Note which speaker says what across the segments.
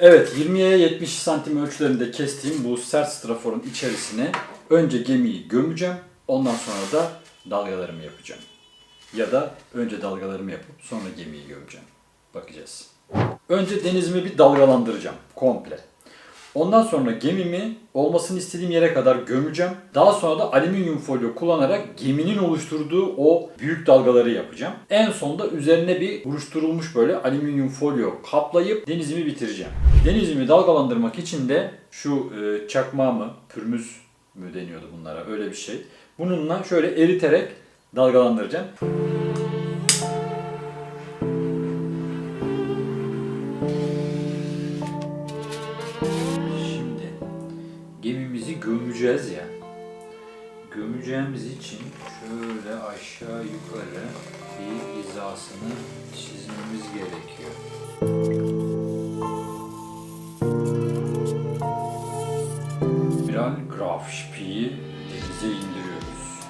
Speaker 1: Evet 20'ye 70 santim ölçülerinde kestiğim bu sert straforun içerisine önce gemiyi gömeceğim. Ondan sonra da dalgalarımı yapacağım. Ya da önce dalgalarımı yapıp sonra gemiyi gömeceğim. Bakacağız. Önce denizimi bir dalgalandıracağım komple. Ondan sonra gemimi olmasını istediğim yere kadar gömeceğim. Daha sonra da alüminyum folyo kullanarak geminin oluşturduğu o büyük dalgaları yapacağım. En sonda üzerine bir buruşturulmuş böyle alüminyum folyo kaplayıp denizimi bitireceğim. Denizimi dalgalandırmak için de şu e, çakmağımı, pürmüz mü deniyordu bunlara öyle bir şey. Bununla şöyle eriterek dalgalandıracağım. Gömeceğiz ya. Gömeceğimiz için şöyle aşağı yukarı bir hizasını çizmemiz gerekiyor. Admiral Graf Spie'yi denize indiriyoruz.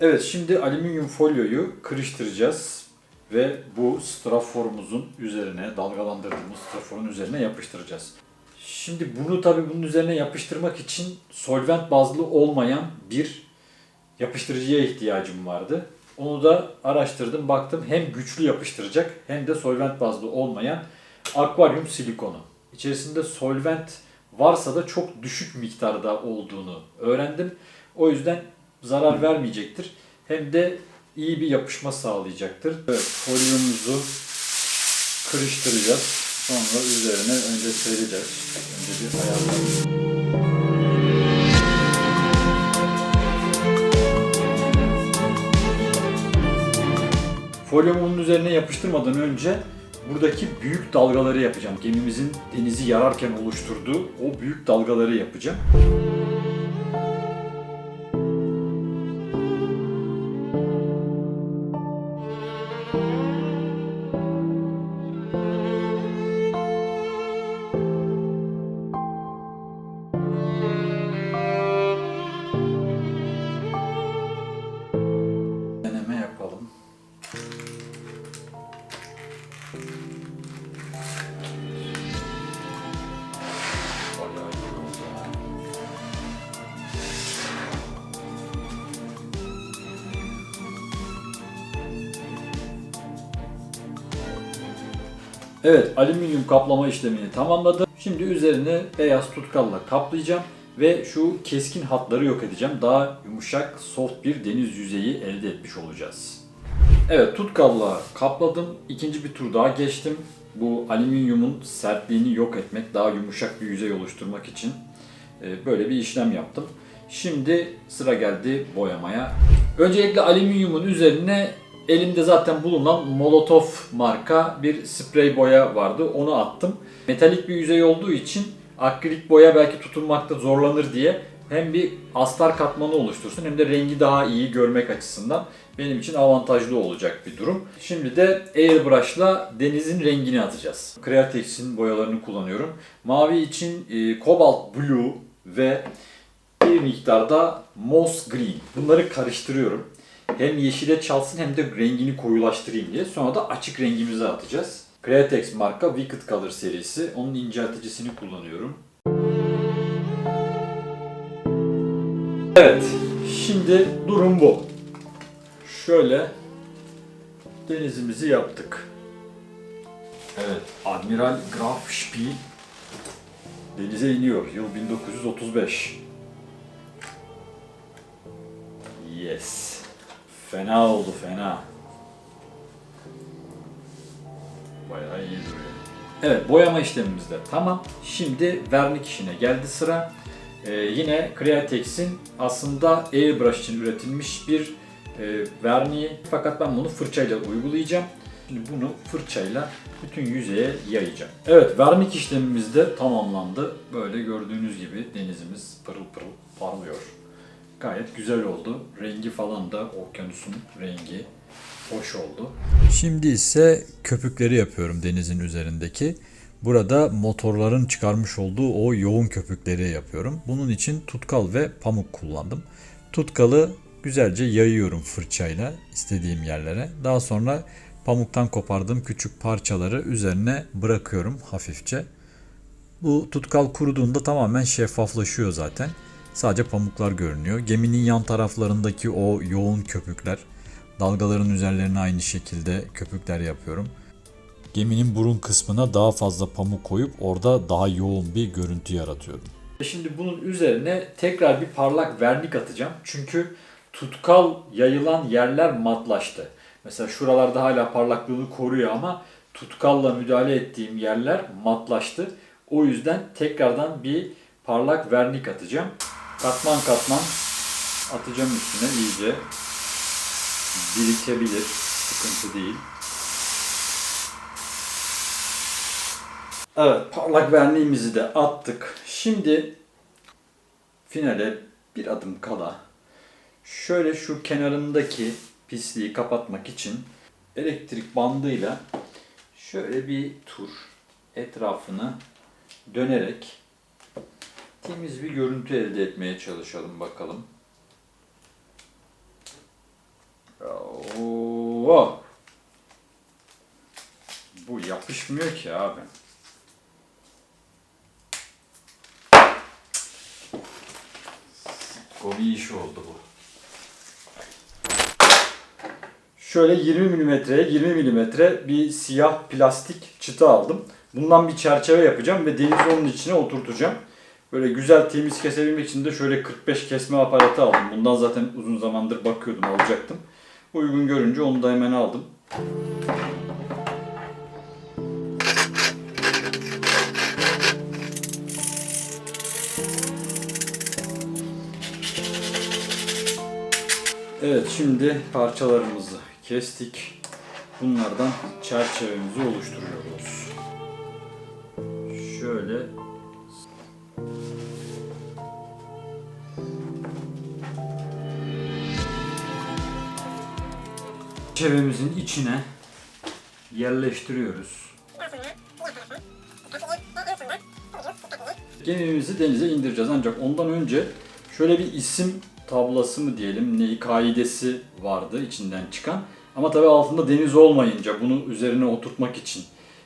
Speaker 1: Evet şimdi alüminyum folyoyu kırıştıracağız ve bu straforumuzun üzerine dalgalandırdığımız straforun üzerine yapıştıracağız. Şimdi bunu tabii bunun üzerine yapıştırmak için solvent bazlı olmayan bir yapıştırıcıya ihtiyacım vardı. Onu da araştırdım baktım hem güçlü yapıştıracak hem de solvent bazlı olmayan akvaryum silikonu. İçerisinde solvent varsa da çok düşük miktarda olduğunu öğrendim. O yüzden zarar vermeyecektir. Hem de iyi bir yapışma sağlayacaktır. Evet, folyomuzu kırıştıracağız. Sonra üzerine önce sereceğiz. Önce bir ayarlayalım. Folyomu üzerine yapıştırmadan önce buradaki büyük dalgaları yapacağım. Gemimizin denizi yararken oluşturduğu o büyük dalgaları yapacağım. Evet, alüminyum kaplama işlemini tamamladım. Şimdi üzerine beyaz tutkalla kaplayacağım ve şu keskin hatları yok edeceğim. Daha yumuşak, soft bir deniz yüzeyi elde etmiş olacağız. Evet, tutkalla kapladım. İkinci bir tur daha geçtim. Bu alüminyumun sertliğini yok etmek, daha yumuşak bir yüzey oluşturmak için e, böyle bir işlem yaptım. Şimdi sıra geldi boyamaya. Öncelikle alüminyumun üzerine elimde zaten bulunan Molotov marka bir sprey boya vardı. Onu attım. Metalik bir yüzey olduğu için akrilik boya belki tutulmakta zorlanır diye hem bir astar katmanı oluştursun hem de rengi daha iyi görmek açısından benim için avantajlı olacak bir durum. Şimdi de airbrush'la denizin rengini atacağız. Createx'in boyalarını kullanıyorum. Mavi için e, Cobalt Blue ve bir miktarda Moss Green. Bunları karıştırıyorum. Hem yeşile çalsın hem de rengini koyulaştırayım diye. Sonra da açık rengimizi atacağız. Createx marka Wicked Color serisi. Onun incelticisini kullanıyorum. Evet. Şimdi durum bu. Şöyle denizimizi yaptık. Evet. Admiral Graf Spee denize iniyor. Yıl 1935. Yes. Fena oldu fena. Bayağı iyi duruyor. Evet boyama işlemimiz de tamam. Şimdi vernik işine geldi sıra. Ee, yine Createx'in aslında airbrush için üretilmiş bir e, verniği. Fakat ben bunu fırçayla uygulayacağım. Şimdi bunu fırçayla bütün yüzeye yayacağım. Evet vernik işlemimiz de tamamlandı. Böyle gördüğünüz gibi denizimiz pırıl pırıl parlıyor. Gayet güzel oldu. Rengi falan da okyanusun rengi hoş oldu.
Speaker 2: Şimdi ise köpükleri yapıyorum denizin üzerindeki. Burada motorların çıkarmış olduğu o yoğun köpükleri yapıyorum. Bunun için tutkal ve pamuk kullandım. Tutkalı güzelce yayıyorum fırçayla istediğim yerlere. Daha sonra pamuktan kopardığım küçük parçaları üzerine bırakıyorum hafifçe. Bu tutkal kuruduğunda tamamen şeffaflaşıyor zaten. Sadece pamuklar görünüyor. Geminin yan taraflarındaki o yoğun köpükler, dalgaların üzerlerine aynı şekilde köpükler yapıyorum. Geminin burun kısmına daha fazla pamuk koyup orada daha yoğun bir görüntü yaratıyorum.
Speaker 1: Şimdi bunun üzerine tekrar bir parlak vernik atacağım. Çünkü tutkal yayılan yerler matlaştı. Mesela şuralarda hala parlaklığını koruyor ama tutkalla müdahale ettiğim yerler matlaştı. O yüzden tekrardan bir parlak vernik atacağım. Katman katman atacağım üstüne iyice. Birikebilir. Sıkıntı değil. Evet, parlak verniğimizi de attık. Şimdi finale bir adım kala şöyle şu kenarındaki pisliği kapatmak için elektrik bandıyla şöyle bir tur etrafını dönerek temiz bir görüntü elde etmeye çalışalım bakalım. Oo. Bu yapışmıyor ki abi. Gobi işi oldu bu. Şöyle 20 milimetreye 20 milimetre bir siyah plastik çıta aldım. Bundan bir çerçeve yapacağım ve denizi onun içine oturtacağım. Böyle güzel temiz kesebilmek için de şöyle 45 kesme aparatı aldım. Bundan zaten uzun zamandır bakıyordum alacaktım. Uygun görünce onu da hemen aldım. Evet şimdi parçalarımızı kestik. Bunlardan çerçevemizi oluşturuyoruz. Şöyle çerçevemizin içine yerleştiriyoruz. Gemimizi denize indireceğiz ancak ondan önce şöyle bir isim tablası mı diyelim neyi kaidesi vardı içinden çıkan. Ama tabii altında deniz olmayınca bunu üzerine oturtmak için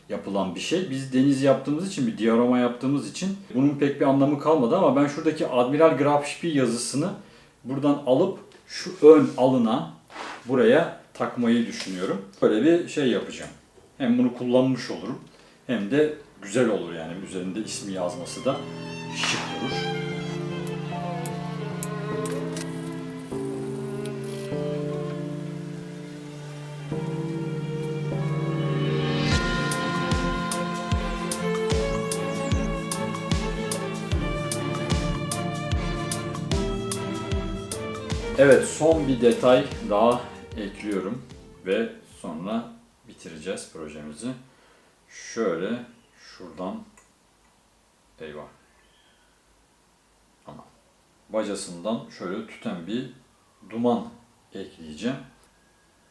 Speaker 1: yapılan bir şey. Biz deniz yaptığımız için bir diorama yaptığımız için bunun pek bir anlamı kalmadı ama ben şuradaki Admiral Grafschi yazısını buradan alıp şu ön alına buraya takmayı düşünüyorum. Böyle bir şey yapacağım. Hem bunu kullanmış olurum hem de güzel olur yani üzerinde ismi yazması da şık olur. Evet son bir detay daha ekliyorum ve sonra bitireceğiz projemizi. Şöyle şuradan eyvah ama bacasından şöyle tüten bir duman ekleyeceğim.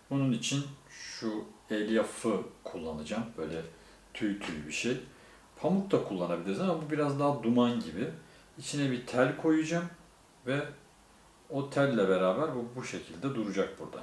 Speaker 1: Bunun için şu elyafı kullanacağım. Böyle tüy tüy bir şey. Pamuk da kullanabiliriz ama bu biraz daha duman gibi. İçine bir tel koyacağım ve o telle beraber bu bu şekilde duracak burada.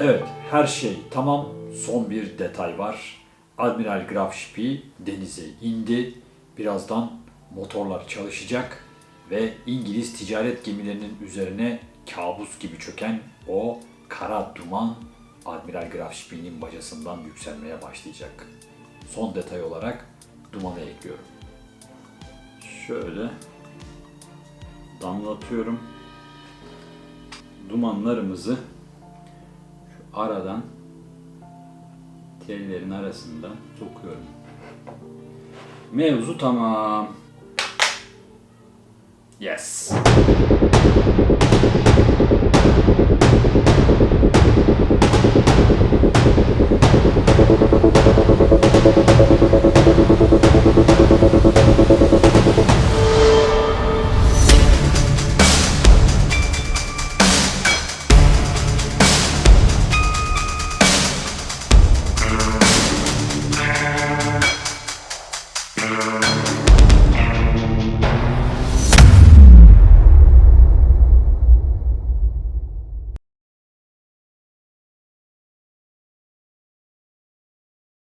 Speaker 1: Evet, her şey tamam. Son bir detay var. Admiral Grafschi denize indi. Birazdan motorlar çalışacak ve İngiliz ticaret gemilerinin üzerine kabus gibi çöken o kara duman Admiral Grafschi'nin bacasından yükselmeye başlayacak. Son detay olarak dumanı ekliyorum. Şöyle damlatıyorum. Dumanlarımızı şu aradan tellerin arasından sokuyorum. Mevzu tamam. Yes.